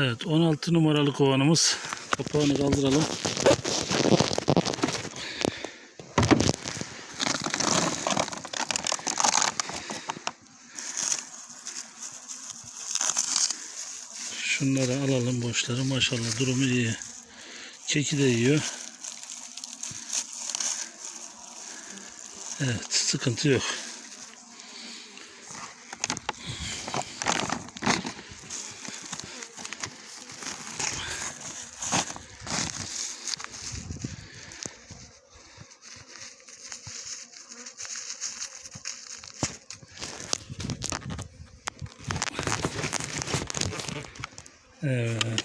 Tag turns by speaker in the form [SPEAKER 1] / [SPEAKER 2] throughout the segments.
[SPEAKER 1] Evet 16 numaralı kovanımız. Kapağını kaldıralım. Şunları alalım boşları. Maşallah durumu iyi. Keki de yiyor. Evet sıkıntı yok. Evet.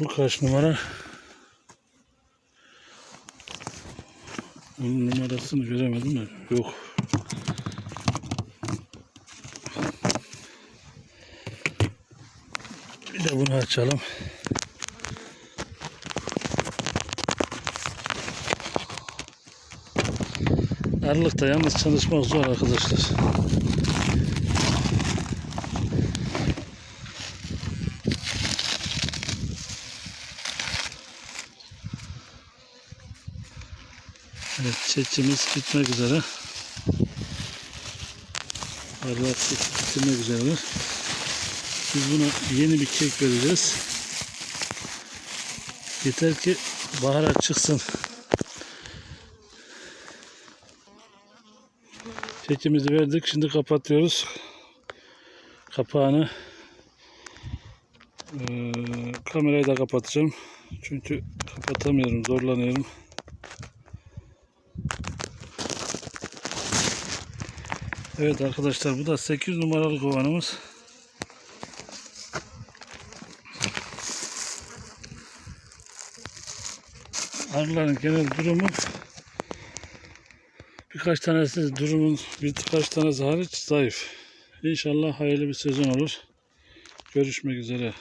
[SPEAKER 1] Bu kaç numara? Bunun numarasını göremedim mi? Yok. Bir de bunu açalım. Aralıkta yalnız çalışmak zor arkadaşlar. Evet çeçimiz bitmek üzere. Aralık bitirmek üzereler. Biz buna yeni bir kek vereceğiz. Yeter ki baharat çıksın. Kekimizi verdik. Şimdi kapatıyoruz. Kapağını Ee, kamerayı da kapatacağım. Çünkü kapatamıyorum. Zorlanıyorum. Evet arkadaşlar bu da 8 numaralı kovanımız. Arıların genel durumu birkaç tanesi durumun birkaç tanesi hariç zayıf. İnşallah hayırlı bir sezon olur. Görüşmek üzere.